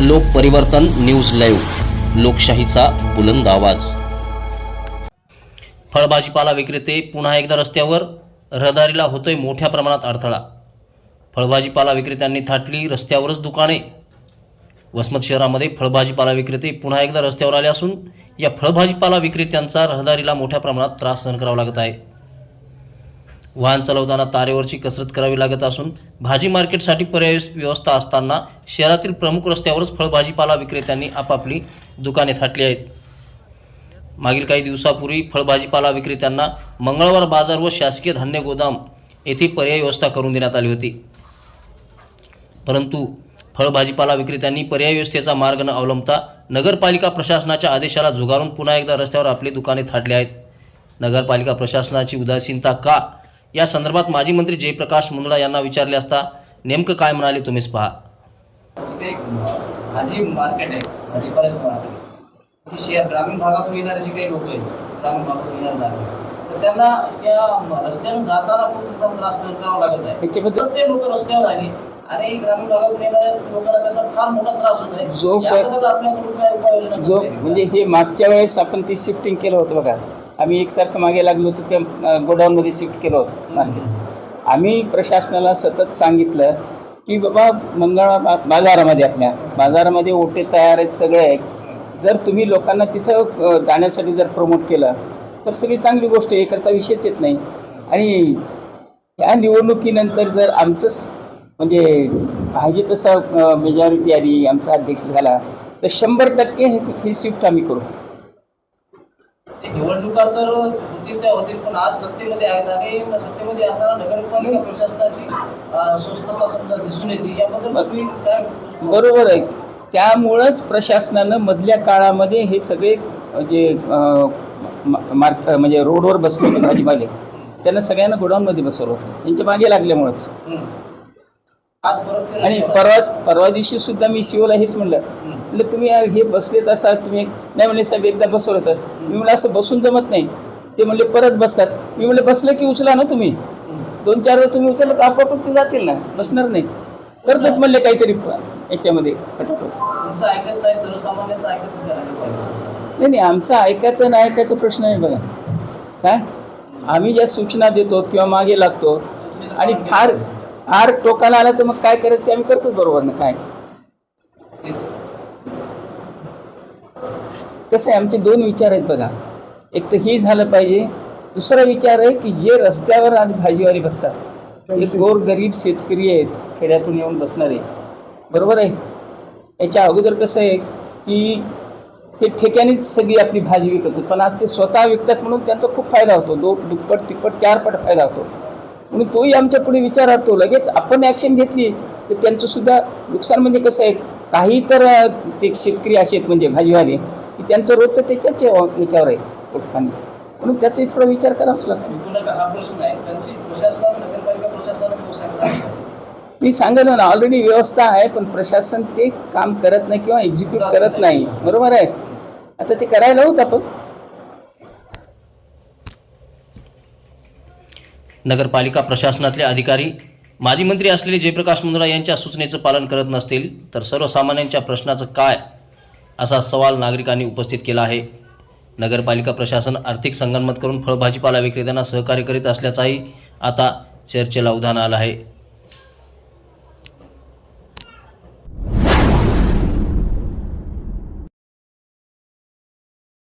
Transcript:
लोकपरिवर्तन news live लोकशाहीचा बुलंद आवाज. फळभाजीपाला विक्रेते पुन्हा एकदा रस्त्यावर रहदारीला होतोय मोठ्या प्रमाणात अडथळा. फळभाजीपाला विक्रेत्यांनी थाटली रस्त्यावरच दुकाने. वसमत शहरामध्ये फळभाजीपाला विक्रेते पुन्हा एकदा रस्त्यावर आले असून या फळभाजीपाला विक्रेत्यांचा रहदारीला मोठ्या प्रमाणात त्रास सहन करावा लागत आहे. वाहन चालवताना तारेवरची कसरत करावी लागत असून भाजी मार्केटसाठी पर्याय व्यवस्था असताना शहरातील प्रमुख रस्त्यावरच फळभाजीपाला विक्रेत्यांनी आपापली दुकाने थाटली आहेत. मागील काही दिवसापूर्वी फळभाजीपाला विक्रेत्यांना मंगळवार बाजार व शासकीय धान्य गोदाम येथे पर्यायी व्यवस्था करून देण्यात आली होती. परंतु फळभाजीपाला विक्रेत्यांनी पर्यायी व्यवस्थेचा मार्ग न अवलंबता नगरपालिका प्रशासनाच्या आदेशाला झुगारून पुन्हा एकदा रस्त्यावर आपली दुकाने थाटली आहेत. नगरपालिका प्रशासनाची उदासीनता का या संदर्भात माजी मंत्री जयप्रकाश मुंदडा यांना विचारले असता नेमकं काय म्हणाले तुम्हीच पहा. भाजी मार्केट आहे. भाजीपाल्याचं मार्केट ही शहर ग्रामीण भागातून येणारे जे काही लोक आहेत ग्रामीण भागातून येणारे तर त्यांना त्या रस्त्यानं जाताना खूप मोठा त्रास सहन करावा लागत आहे. याच्याबद्दल- तर ते लोक रस्त्यावर आले. आणि ग्रामीण भागातून येणाऱ्या लोकांना त्याचा फार मोठा त्रास होत आहे. जो आपल्याकडून काय उपाययोजना? म्हणजे हे मागच्या वेळेस आपण ती शिफ्टिंग केलं होतं बघा. आम्ही एकसारखं मागे लागलो होतो त्या गोडाऊनमध्ये शिफ्ट केलं होतं मार्केट आम्ही प्रशासनाला सतत सांगितलं की बाबा मंगळवार बाजारामध्ये आपल्या बाजारामध्ये ओटे तयार आहेत सगळे. आहेत जर तुम्ही लोकांना तिथं जाण्यासाठी जर प्रमोट केलं तर सगळी चांगली गोष्ट आहे इकडचा विषयच येत नाही. आणि या निवडणुकीनंतर जर आमचं म्हणजे पाहिजे तसं मेजॉरिटी आली आमचा अध्यक्ष झाला तर शंभर टक्के हे- शिफ्ट आम्ही करू. निवडणुका तर होतील त्या होतील पण आज सत्तेमध्ये आहेत आणि सत्तेमध्ये असताना नगरपालिका प्रशासनाची स्वस्थता समजा दिसून येते याबद्दल तुम्ही काय बरोबर आहे. त्यामुळंच प्रशासनानं मधल्या काळामध्ये हे सगळे जे मार्क म्हणजे रोडवर बसले होते भाजीपाले त्यांना सगळ्यांना गोडाऊनमध्ये बसवलं होतं. त्यांच्या मागे लागल्यामुळंच हम्म. आज परत ते आणि परवा परवा दिवशी सुद्धा मी शिवला हेच म्हणलं. म्हणलं तुम्ही यार हे बसलेत असा तुम्ही नाही म्हणले साहेब एकदा बसवलं तर. मी म्हणलं असं बसून जमत नाही. ते म्हणले परत बसतात. मी म्हणलं बसलं की उचला ना तुम्ही? दोन चार वेळ तुम्ही उचललं तर आपोआपच ते जातील ना? बसणार नाहीत. करतात म्हणले काहीतरी याच्यामध्ये नाही नाही आमचं ऐकायचं नाही ऐकायचा प्रश्न आहे बघा. काय? आम्ही ज्या सूचना देतो किंवा मागे लागतो आणि फार फार टोकाला आला तर मग काय करायचं ते आम्ही करतोच बरोबर ना काय. कसं आहे आमचे दोन विचार आहेत बघा. एक तर ही झालं पाहिजे. दुसरा विचार आहे की जे रस्त्यावर आज भाजीवाली बसतात ते गोर गरीब शेतकरी आहेत खेड्यातून येऊन बसणारे. बरोबर आहे? याच्या अगोदर कसं आहे की ते ठेक्यानेच सगळी आपली भाजी विकत होत पण आज ते स्वतः विकतात म्हणून त्यांचा खूप फायदा होतो. दो दुप्पट तिप्पट चारपट फायदा होतो. म्हणून तोही आमच्या पुढे विचार असतो लगेच आपण ॲक्शन घेतली तर त्यांचं सुद्धा नुकसान म्हणजे कसं आहे? काही तर ते शेतकरी असे आहेत म्हणजे भाजीवाले की त्यांचं रोजचं त्याच्याच याच्यावर आहे पोटपाणी. म्हणून त्याचाही थोडा विचार करावाच लागतो. त्यांची मी सांगितलं ना ऑलरेडी व्यवस्था आहे पण प्रशासन ते काम करत नाही किंवा एक्झिक्यूट करत नाही. बरोबर आहे? आता ते करायला होत आपण. नगरपालिका प्रशासनातले अधिकारी माजी मंत्री असलेले जयप्रकाश मुंद्रा यांच्या सूचनेचं पालन करत नसतील तर सर्वसामान्यांच्या प्रश्नाचं काय? असा सवाल नागरिकांनी उपस्थित केला आहे. नगरपालिका प्रशासन आर्थिक संगनमत करून फळभाजीपाला विक्रेत्यांना सहकार्य करीत असल्याचाही आता चर्चेला उधाण आलं आहे.